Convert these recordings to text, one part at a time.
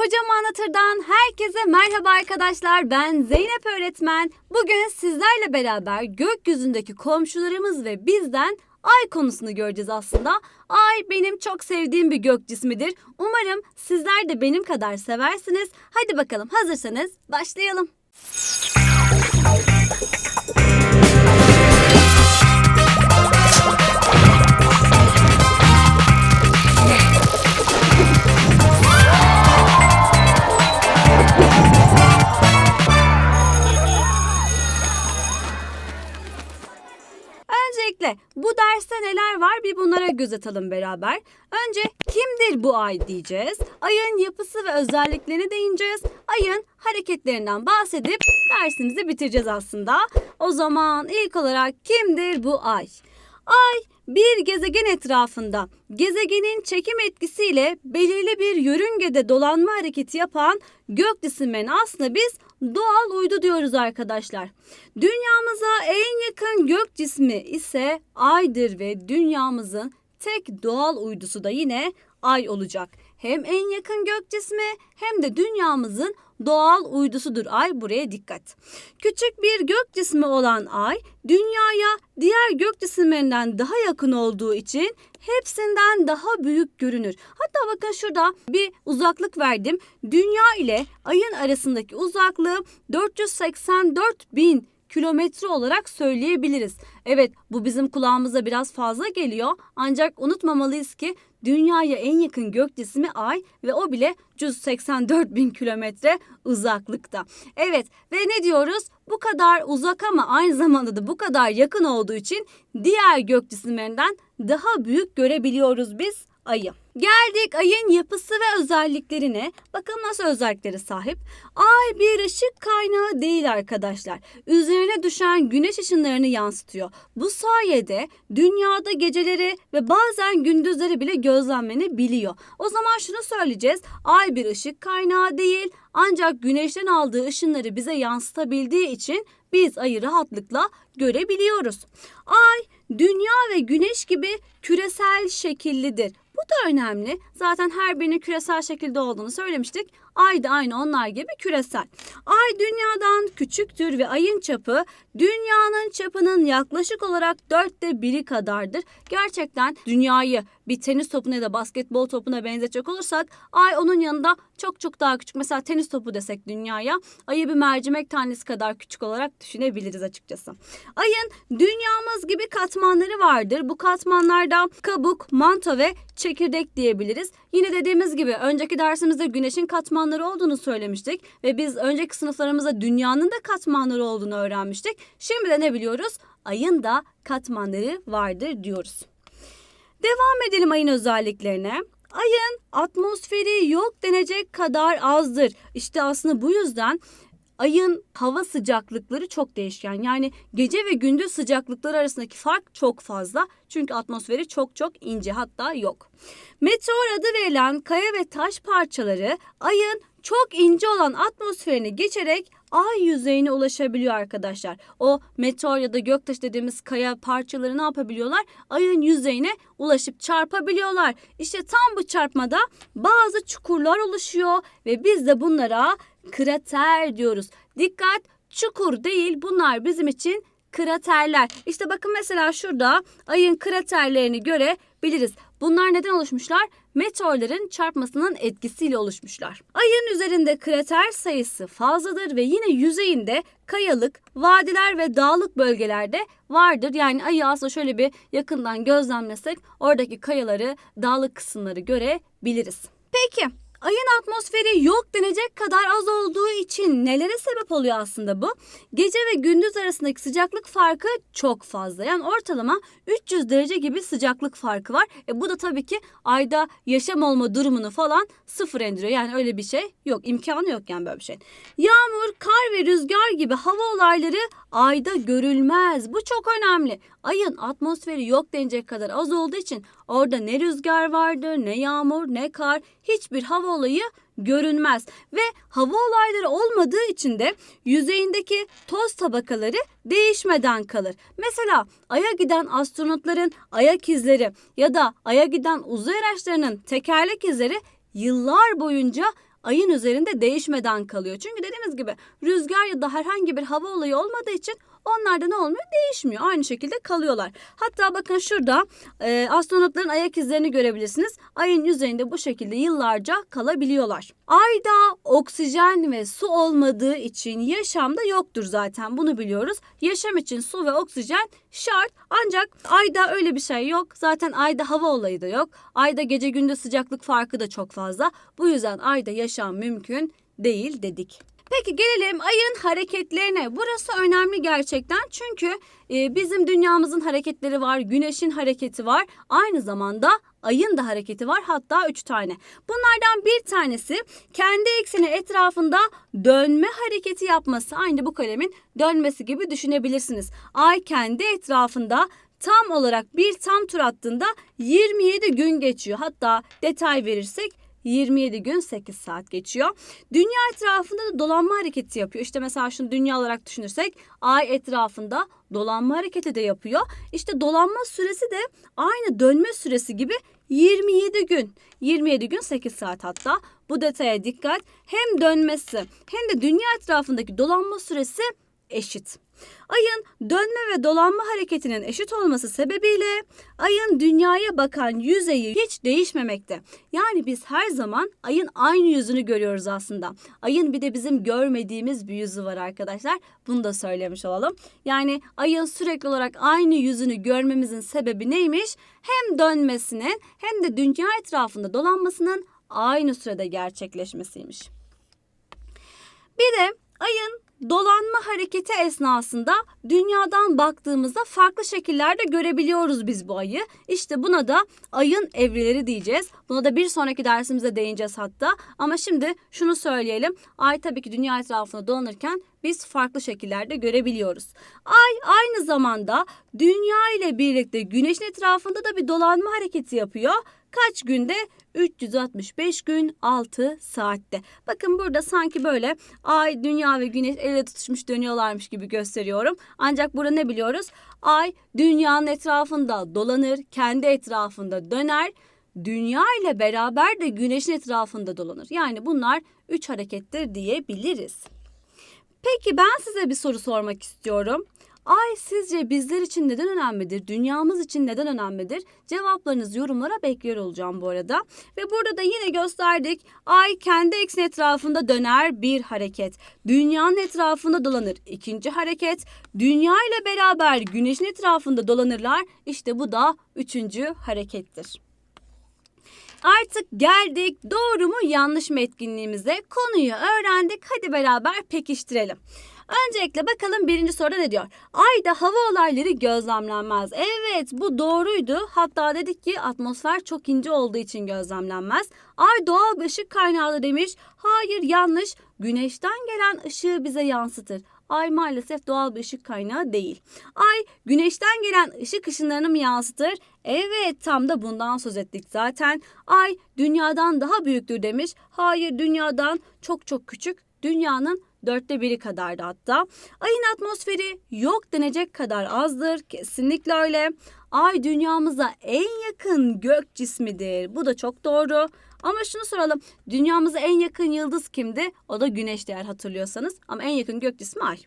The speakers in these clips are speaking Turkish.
Hocam Anlatır'dan herkese merhaba arkadaşlar. Ben Zeynep öğretmen. Bugün sizlerle beraber gökyüzündeki komşularımız ve bizden ay konusunu göreceğiz aslında. Ay benim çok sevdiğim bir gök cismidir. Umarım sizler de benim kadar seversiniz. Hadi bakalım hazırsanız başlayalım. Var bir bunlara göz atalım beraber. Önce kimdir bu ay diyeceğiz. Ayın yapısı ve özelliklerini değineceğiz. Ayın hareketlerinden bahsedip dersimizi bitireceğiz aslında. O zaman ilk olarak kimdir bu ay? Ay bir gezegen etrafında gezegenin çekim etkisiyle belirli bir yörüngede dolanma hareketi yapan gök cisimlerine aslında biz doğal uydu diyoruz arkadaşlar. Dünyamıza en yakın gök cismi ise aydır ve dünyamızın tek doğal uydusu da yine ay olacak. Hem en yakın gök cismi hem de dünyamızın doğal uydusudur ay buraya dikkat. Küçük bir gök cismi olan ay dünyaya diğer gök cisimlerinden daha yakın olduğu için hepsinden daha büyük görünür. Hatta bakın şurada bir uzaklık verdim. Dünya ile ayın arasındaki uzaklığı 484 bin kilometre olarak söyleyebiliriz. Evet bu bizim kulağımıza biraz fazla geliyor ancak unutmamalıyız ki dünyaya en yakın gök cismi ay ve o bile 184 bin kilometre uzaklıkta. Evet ve ne diyoruz? Bu kadar uzak ama aynı zamanda da bu kadar yakın olduğu için diğer gök cisimlerinden daha büyük görebiliyoruz biz ayı. Geldik ayın yapısı ve özelliklerine. Bakalım nasıl özellikleri sahip. Ay bir ışık kaynağı değil arkadaşlar. Üzerine düşen güneş ışınlarını yansıtıyor. Bu sayede dünyada geceleri ve bazen gündüzleri bile gözlemlenebiliyor. O zaman şunu söyleyeceğiz. Ay bir ışık kaynağı değil ancak güneşten aldığı ışınları bize yansıtabildiği için biz ayı rahatlıkla görebiliyoruz. Ay dünya ve güneş gibi küresel şekillidir. Bu da önemli. Zaten her birinin küresel şekilde olduğunu söylemiştik. Ay da aynı onlar gibi küresel. Ay dünyadan küçüktür ve ayın çapı dünyanın çapının yaklaşık olarak dörtte biri kadardır. Gerçekten dünyayı bir tenis topuna ya da basketbol topuna benzetecek olursak ay onun yanında çok çok daha küçük. Mesela tenis topu desek dünyaya ayı bir mercimek tanesi kadar küçük olarak düşünebiliriz açıkçası. Ayın dünyamız gibi katmanları vardır. Bu katmanlardan kabuk, manto ve çekirdek diyebiliriz. Yine dediğimiz gibi önceki dersimizde güneşin katmanları olduğunu söylemiştik ve biz önceki sınıflarımızda dünyanın da katmanları olduğunu öğrenmiştik. Şimdi de ne biliyoruz? Ayın da katmanları vardır diyoruz. Devam edelim ayın özelliklerine. Ayın atmosferi yok denecek kadar azdır. İşte aslında bu yüzden ayın hava sıcaklıkları çok değişken. Yani gece ve gündüz sıcaklıkları arasındaki fark çok fazla. Çünkü atmosferi çok çok ince hatta yok. Meteor adı verilen kaya ve taş parçaları ayın çok ince olan atmosferini geçerek ay yüzeyine ulaşabiliyor arkadaşlar. O meteor ya da göktaşı dediğimiz kaya parçaları ne yapabiliyorlar? Ayın yüzeyine ulaşıp çarpabiliyorlar. İşte tam bu çarpmada bazı çukurlar oluşuyor ve biz de bunlara krater diyoruz. Dikkat çukur değil bunlar bizim için kraterler. İşte bakın mesela şurada ayın kraterlerini görebiliriz. Bunlar neden oluşmuşlar? Meteorların çarpmasının etkisiyle oluşmuşlar. Ayın üzerinde krater sayısı fazladır ve yine yüzeyinde kayalık, vadiler ve dağlık bölgelerde vardır. Yani ayı aslında şöyle bir yakından gözlemlesek oradaki kayaları, dağlık kısımları görebiliriz. Peki Ayın atmosferi yok denecek kadar az olduğu için nelere sebep oluyor aslında bu? Gece ve gündüz arasındaki sıcaklık farkı çok fazla. Yani ortalama 300 derece gibi sıcaklık farkı var. E bu da tabii ki ayda yaşam olma durumunu falan sıfır indiriyor. Yani öyle bir şey yok. imkanı yok yani böyle bir şey. Yağmur, kar ve rüzgar gibi hava olayları ayda görülmez. Bu çok önemli. Ayın atmosferi yok denecek kadar az olduğu için orada ne rüzgar vardır, ne yağmur, ne kar, hiçbir hava olayı görünmez ve hava olayları olmadığı için de yüzeyindeki toz tabakaları değişmeden kalır. Mesela Ay'a giden astronotların ayak izleri ya da Ay'a giden uzay araçlarının tekerlek izleri yıllar boyunca ayın üzerinde değişmeden kalıyor. Çünkü dediğimiz gibi rüzgar ya da herhangi bir hava olayı olmadığı için onlar da ne olmuyor? Değişmiyor. Aynı şekilde kalıyorlar. Hatta bakın şurada e, astronotların ayak izlerini görebilirsiniz. Ayın yüzeyinde bu şekilde yıllarca kalabiliyorlar. Ayda oksijen ve su olmadığı için yaşam da yoktur zaten. Bunu biliyoruz. Yaşam için su ve oksijen şart. Ancak ayda öyle bir şey yok. Zaten ayda hava olayı da yok. Ayda gece gündüz sıcaklık farkı da çok fazla. Bu yüzden ayda yaşam mümkün değil dedik. Peki gelelim ayın hareketlerine. Burası önemli gerçekten çünkü e, bizim dünyamızın hareketleri var, güneşin hareketi var. Aynı zamanda ayın da hareketi var hatta üç tane. Bunlardan bir tanesi kendi ekseni etrafında dönme hareketi yapması. Aynı bu kalemin dönmesi gibi düşünebilirsiniz. Ay kendi etrafında tam olarak bir tam tur attığında 27 gün geçiyor. Hatta detay verirsek 27 gün 8 saat geçiyor. Dünya etrafında da dolanma hareketi yapıyor. İşte mesela şunu dünya olarak düşünürsek ay etrafında dolanma hareketi de yapıyor. İşte dolanma süresi de aynı dönme süresi gibi 27 gün. 27 gün 8 saat hatta. Bu detaya dikkat. Hem dönmesi hem de dünya etrafındaki dolanma süresi eşit. Ayın dönme ve dolanma hareketinin eşit olması sebebiyle ayın dünyaya bakan yüzeyi hiç değişmemekte. Yani biz her zaman ayın aynı yüzünü görüyoruz aslında. Ayın bir de bizim görmediğimiz bir yüzü var arkadaşlar. Bunu da söylemiş olalım. Yani ayın sürekli olarak aynı yüzünü görmemizin sebebi neymiş? Hem dönmesinin hem de dünya etrafında dolanmasının aynı sürede gerçekleşmesiymiş. Bir de ayın dolanma hareketi esnasında dünyadan baktığımızda farklı şekillerde görebiliyoruz biz bu ayı. İşte buna da ayın evreleri diyeceğiz. Buna da bir sonraki dersimizde değineceğiz hatta. Ama şimdi şunu söyleyelim. Ay tabii ki dünya etrafında dolanırken biz farklı şekillerde görebiliyoruz. Ay aynı zamanda dünya ile birlikte güneşin etrafında da bir dolanma hareketi yapıyor. Kaç günde? 365 gün 6 saatte. Bakın burada sanki böyle ay, dünya ve güneş el ele tutuşmuş dönüyorlarmış gibi gösteriyorum. Ancak burada ne biliyoruz? Ay dünyanın etrafında dolanır, kendi etrafında döner. Dünya ile beraber de güneşin etrafında dolanır. Yani bunlar üç harekettir diyebiliriz. Peki ben size bir soru sormak istiyorum. Ay sizce bizler için neden önemlidir? Dünyamız için neden önemlidir? Cevaplarınızı yorumlara bekliyor olacağım bu arada. Ve burada da yine gösterdik. Ay kendi ekseni etrafında döner bir hareket. Dünyanın etrafında dolanır ikinci hareket. Dünya ile beraber güneşin etrafında dolanırlar. İşte bu da üçüncü harekettir. Artık geldik doğru mu yanlış mı etkinliğimize. Konuyu öğrendik. Hadi beraber pekiştirelim. Öncelikle bakalım birinci soruda ne diyor? Ayda hava olayları gözlemlenmez. Evet bu doğruydu. Hatta dedik ki atmosfer çok ince olduğu için gözlemlenmez. Ay doğal bir ışık kaynağı demiş. Hayır yanlış. Güneşten gelen ışığı bize yansıtır. Ay maalesef doğal bir ışık kaynağı değil. Ay güneşten gelen ışık ışınlarını mı yansıtır? Evet tam da bundan söz ettik zaten. Ay dünyadan daha büyüktür demiş. Hayır dünyadan çok çok küçük. Dünyanın dörtte biri kadardı hatta. Ayın atmosferi yok denecek kadar azdır. Kesinlikle öyle. Ay dünyamıza en yakın gök cismidir. Bu da çok doğru. Ama şunu soralım. Dünyamıza en yakın yıldız kimdi? O da güneş eğer hatırlıyorsanız. Ama en yakın gök cismi ay.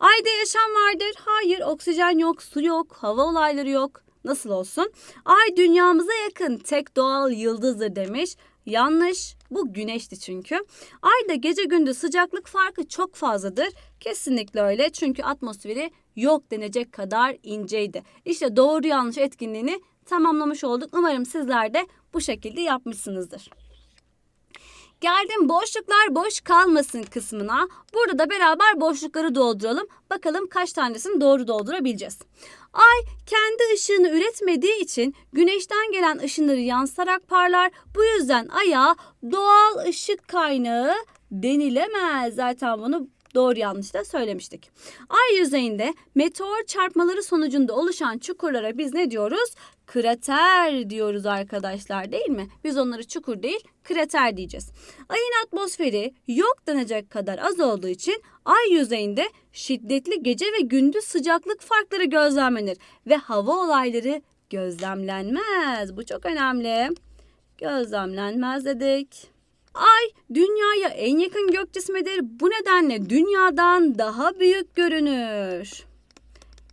Ayda yaşam vardır. Hayır oksijen yok, su yok, hava olayları yok. Nasıl olsun? Ay dünyamıza yakın tek doğal yıldızdır demiş. Yanlış. Bu güneşti çünkü. Ayda gece gündüz sıcaklık farkı çok fazladır. Kesinlikle öyle. Çünkü atmosferi yok denecek kadar inceydi. İşte doğru yanlış etkinliğini tamamlamış olduk. Umarım sizler de bu şekilde yapmışsınızdır. Geldim boşluklar boş kalmasın kısmına. Burada da beraber boşlukları dolduralım. Bakalım kaç tanesini doğru doldurabileceğiz. Ay kendi ışığını üretmediği için güneşten gelen ışınları yansıtarak parlar. Bu yüzden aya doğal ışık kaynağı denilemez. Zaten bunu doğru yanlış da söylemiştik. Ay yüzeyinde meteor çarpmaları sonucunda oluşan çukurlara biz ne diyoruz? Krater diyoruz arkadaşlar değil mi? Biz onları çukur değil krater diyeceğiz. Ayın atmosferi yok denecek kadar az olduğu için ay yüzeyinde şiddetli gece ve gündüz sıcaklık farkları gözlemlenir ve hava olayları gözlemlenmez. Bu çok önemli. Gözlemlenmez dedik. Ay dünyaya en yakın gök cismidir. Bu nedenle dünyadan daha büyük görünür.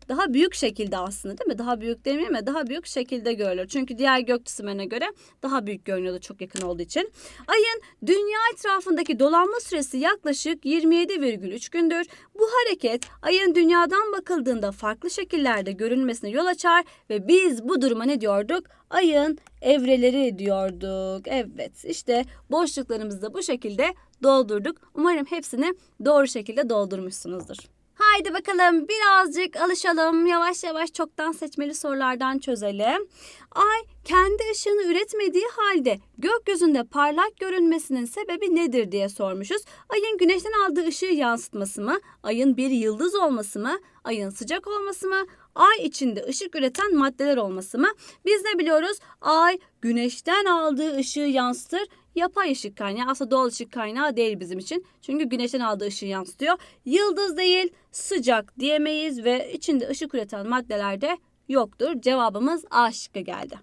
Daha büyük şekilde aslında değil mi? Daha büyük demeyeyim mi? Daha büyük şekilde görülür. Çünkü diğer gök cisimlerine göre daha büyük görünüyordu çok yakın olduğu için. Ayın dünya etrafındaki dolanma süresi yaklaşık 27,3 gündür. Bu hareket ayın dünyadan bakıldığında farklı şekillerde görünmesine yol açar ve biz bu duruma ne diyorduk? Ayın evreleri diyorduk. Evet işte boşluklarımızı da bu şekilde doldurduk. Umarım hepsini doğru şekilde doldurmuşsunuzdur. Haydi bakalım birazcık alışalım. Yavaş yavaş çoktan seçmeli sorulardan çözelim. Ay kendi ışığını üretmediği halde gökyüzünde parlak görünmesinin sebebi nedir diye sormuşuz. Ayın güneşten aldığı ışığı yansıtması mı? Ayın bir yıldız olması mı? Ayın sıcak olması mı? Ay içinde ışık üreten maddeler olması mı? Biz ne biliyoruz? Ay güneşten aldığı ışığı yansıtır. Yapay ışık kaynağı aslında doğal ışık kaynağı değil bizim için. Çünkü güneşten aldığı ışığı yansıtıyor. Yıldız değil sıcak diyemeyiz ve içinde ışık üreten maddeler de yoktur. Cevabımız A şıkkı geldi.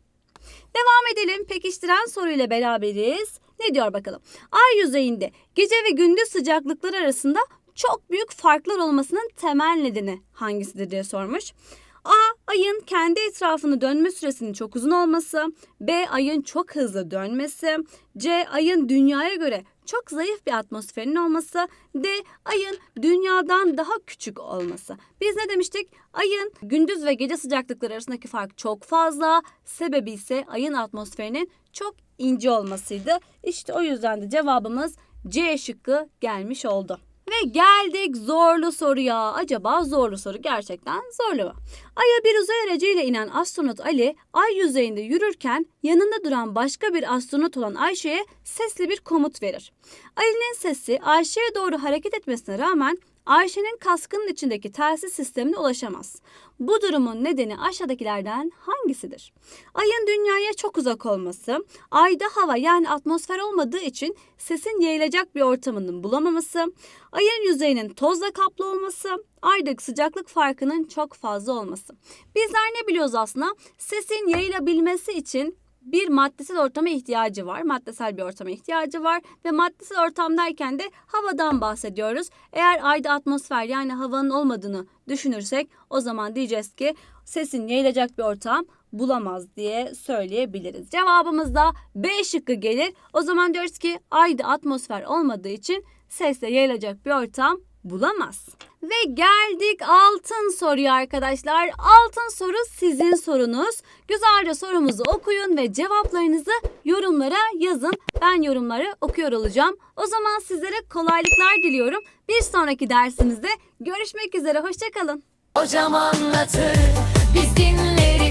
Devam edelim. Pekiştiren soruyla beraberiz. Ne diyor bakalım? Ay yüzeyinde gece ve gündüz sıcaklıkları arasında çok büyük farklar olmasının temel nedeni hangisidir diye sormuş. Ayın kendi etrafını dönme süresinin çok uzun olması. B. Ayın çok hızlı dönmesi. C. Ayın dünyaya göre çok zayıf bir atmosferin olması. D. Ayın dünyadan daha küçük olması. Biz ne demiştik? Ayın gündüz ve gece sıcaklıkları arasındaki fark çok fazla. Sebebi ise ayın atmosferinin çok ince olmasıydı. İşte o yüzden de cevabımız C şıkkı gelmiş oldu. Ve geldik zorlu soruya. Acaba zorlu soru gerçekten zorlu mu? Ay'a bir uzay aracıyla inen astronot Ali, ay yüzeyinde yürürken yanında duran başka bir astronot olan Ayşe'ye sesli bir komut verir. Ali'nin sesi Ayşe'ye doğru hareket etmesine rağmen Ayşe'nin kaskının içindeki telsiz sistemine ulaşamaz. Bu durumun nedeni aşağıdakilerden hangisidir? Ayın dünyaya çok uzak olması, ayda hava yani atmosfer olmadığı için sesin yayılacak bir ortamının bulamaması, ayın yüzeyinin tozla kaplı olması, aydaki sıcaklık farkının çok fazla olması. Bizler ne biliyoruz aslında? Sesin yayılabilmesi için bir maddesel ortama ihtiyacı var. Maddesel bir ortama ihtiyacı var ve maddesel ortam derken de havadan bahsediyoruz. Eğer ayda atmosfer yani havanın olmadığını düşünürsek o zaman diyeceğiz ki sesin yayılacak bir ortam bulamaz diye söyleyebiliriz. Cevabımız da B şıkkı gelir. O zaman diyoruz ki ayda atmosfer olmadığı için sesle yayılacak bir ortam bulamaz. Ve geldik altın soruya arkadaşlar. Altın soru sizin sorunuz. Güzelce sorumuzu okuyun ve cevaplarınızı yorumlara yazın. Ben yorumları okuyor olacağım. O zaman sizlere kolaylıklar diliyorum. Bir sonraki dersimizde görüşmek üzere. Hoşçakalın. Hocam anlatır, biz dinleriz.